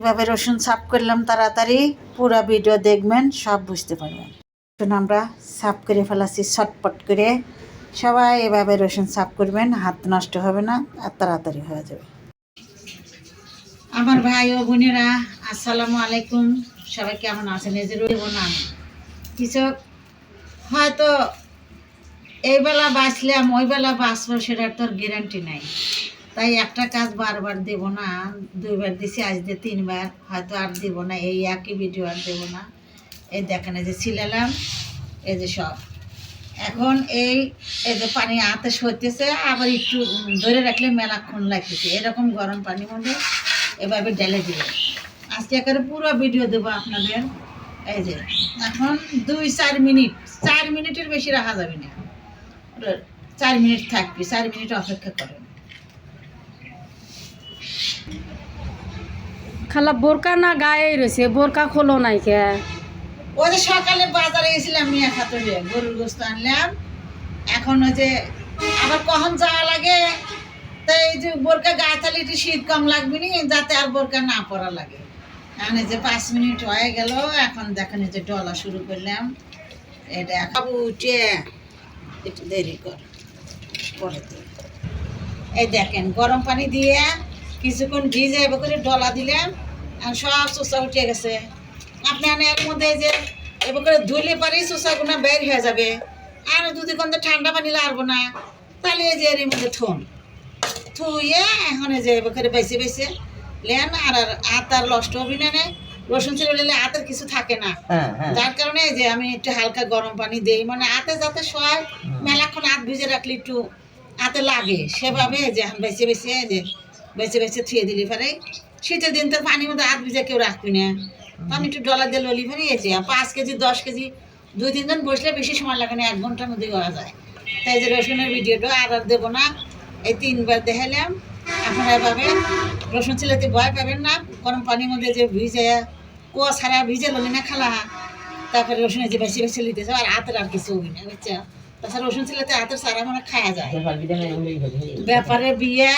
এভাবে রসুন সাফ করলাম তাড়াতাড়ি, পুরো ভিডিও দেখবেন, সব বুঝতে পারবেন। রসুন আমরা সাফ করে ফেলাছি ছটপট করে। সবাই এভাবে রসুন সাফ করবেন, হাত নষ্ট হবে না আর তাড়াতাড়ি হয়ে যাবে। আমার ভাই ও বোনেরা, আসসালামু আলাইকুম। সবাই কেমন আছেন? এই যে রইব না। কিছু হয়তো এই বেলা বাঁচলাম, ওই বেলা বাঁচবো, সেটার তোর গ্যারান্টি নাই। তাই একটা কাজ বারবার দেব না, দুইবার দিছি, আজ দিয়ে তিনবার, হয়তো আর দেব না, এই একই ভিডিও আর দেবো না। এই দেখেন, এই যে ছিলালাম, এই যে সব। এখন এই এই যে পানি হাতে সইতেছে, আবার একটু ধরে রাখলে মেলাক্ষণ লাগতেছে। এরকম গরম পানির মধ্যে এভাবে ঢেলে দিবে। আজকে একেবারে পুরো ভিডিও দেবো আপনাদের। এই যে, এখন দুই, চার মিনিট, চার মিনিটের বেশি রাখা যাবে না। চার মিনিট থাকবে, চার মিনিট অপেক্ষা করেন খালা, বোরকা না গায়ে রয়েছে? বোরকা খোলো নাই কে? ওই যে সকালে বাজারে গেছিলাম, মিয়া খাতরে গরুর গোস্ত আনলাম। এখন ওই যে আবার কখন যাওয়া লাগে? তাই এই যে বোরকা গায়ে তাহলে একটু শীত কম লাগবে নি, যাতে আর বোরকা না পরা লাগে। এখন যে পাঁচ মিনিট হয়ে গেল, এখন দেখেন যে ডলা শুরু করলাম। এটা খাব উঠে একটু দেরি কর, পরে। এই দেখেন, গরম পানি দিয়ে কিছুক্ষণ ভিজে এবার করে ডলা দিলাম আর সব চোষা উঠে গেছে। আপনি এর মধ্যে যে এবার করে ধুলে পারি চোষাগুলো বের হয়ে যাবে। আর যদি কোন ঠান্ডা পানি লাগবো না। তাহলে এই যে এর মধ্যে থুন থুয়ে এখন যে এবার করে বেছে বেছে লেন আর আর আত আর নষ্ট হবে না রসুন ছিল নিলে আতের কিছু থাকে না। যার কারণে যে আমি একটু হালকা গরম পানি দেই। মানে আতে যাতে সয় মেলাক্ষণ হাত ভিজে রাখলে একটু হাতে লাগে। সেভাবে যে এখন বেছে বেছে যে বেছে বেছে থুয়ে দিলি ফেরে। শীতের দিন তো পানির মধ্যে হাত ভিজে কেউ রাখবি না। তো আমি একটু ডলার দিয়ে ললি ফেরি যে পাঁচ কেজি দশ কেজি দুই তিন দিন বসলে বেশি সময় লাগে না এক ঘণ্টার মধ্যে করা যায়। তাই যে রসুনের ভিডিওটা আর আর দেবো না। এই তিনবার দেখালাম। আপনারা এভাবে রসুন ছিলাতে ভয় পাবেন না। গরম পানির মধ্যে যে ভিজে কুয়া ছাড়া ভিজে ললি না খালা। তারপরে রসুনের যে বেশি বেশি লিতেছে আর হাতের আর কিছু হবি না বুঝছ? তাছাড়া রসুন ছিলাতে হাতের সারা মানে খাওয়া যায়। ব্যাপারে বিয়ে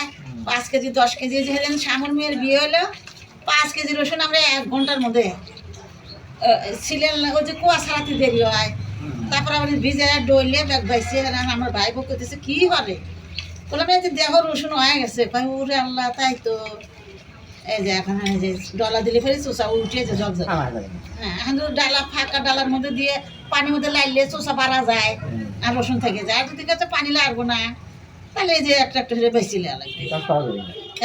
পাঁচ কেজি দশ কেজি যেদিন শ্যামল মেয়ের বিয়ে হলো পাঁচ কেজি রসুন আমরা এক ঘণ্টার মধ্যে ছিলেন ওই যে কুয়া ছাড়াতে দেরি হয়। তারপর আবার ভিজে ডইলে ব্যাগ ভাইছে আমার ভাই বোক করতেছে কি হবে? বললাম এই যে দেহ রসুন হয়ে গেছে। কই উরে আল্লাহ তাই তো। এই যে এখন এই যে ডলা দিলে ফেলে চোষা উঠে যে জগ জগ হ্যাঁ এখন তো ডালা ফাঁকা ডালার মধ্যে দিয়ে পানির মধ্যে লাইলে চোষা পারা যায় আর রসুন থেকে যায়। আর যদি পানি লাগবো না তাহলে এই যে একটা একটা করে বেশি লেয়া লাগবে।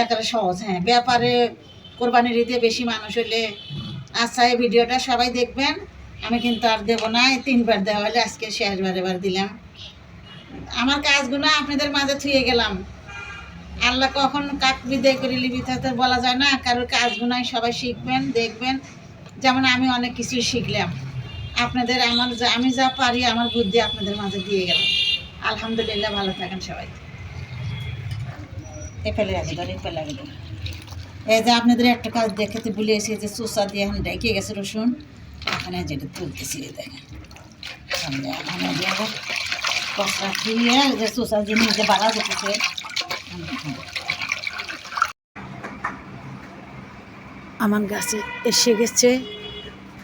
একেবারে সহজ হ্যাঁ ব্যাপারে কোরবানির ঈদে বেশি মানুষ হলে আচ্ছা এই ভিডিওটা সবাই দেখবেন। আমি কিন্তু আর দেবো না তিনবার দেওয়া হলে আজকে শেষবার এবার দিলাম। আমার কাজগুলো আপনাদের মাঝে থুয়ে গেলাম। আল্লাহ কখন কাক বিদায় করে লিবি তা তো বলা যায় না কারোর কাজগুলাই সবাই শিখবেন দেখবেন। যেমন আমি অনেক কিছু শিখলাম। আপনাদের আমার যা আমি যা পারি আমার বুদ্ধি আপনাদের মাঝে দিয়ে গেলাম। আলহামদুলিল্লাহ ভালো থাকেন সবাই। এ ফেলে রাখি ধর এ ফেলে রাখি। এই যে আপনাদের একটা কাজ দেখাতে ভুলে এসে যে চোষা দিয়ে এখন ডেকে গেছে রসুন, এখানে যেটা তুলতেছি দেখেন। এখন এই যে কষা ধুয়ে যে চোষা জিনিস যে বাড়া যেতেছে। আমার গাছে এসে গেছে,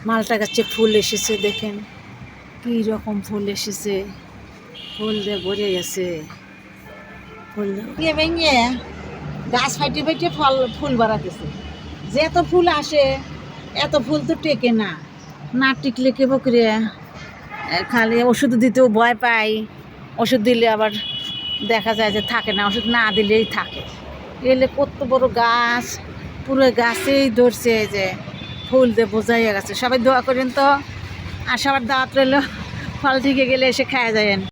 মালটা গাছে ফুল এসেছে, দেখেন। কী রকম ফুল এসেছে। ফুল দিয়ে ভরে গেছে। ফুল দিয়ে ভেঙে। গাছ ফাইটে ফাইটে ফল, ফুল বাড়াতেছে। যে এত ফুল আসে, এত ফুল তো টেকে না। না টিকলে কে বকরে খালি ওষুধ দিতেও ভয় পাই। ওষুধ দিলে আবার দেখা যায় যে থাকে না, ওষুধ না দিলেই থাকে। এলে কত বড় গাছ, পুরো গাছেই ধরছে যে ফুল দিয়ে বোঝাই গেছে। সবাই দোয়া করেন তো। আর সবার দাওয়াত রইল, ফল থেকে গেলে এসে খাওয়া যায়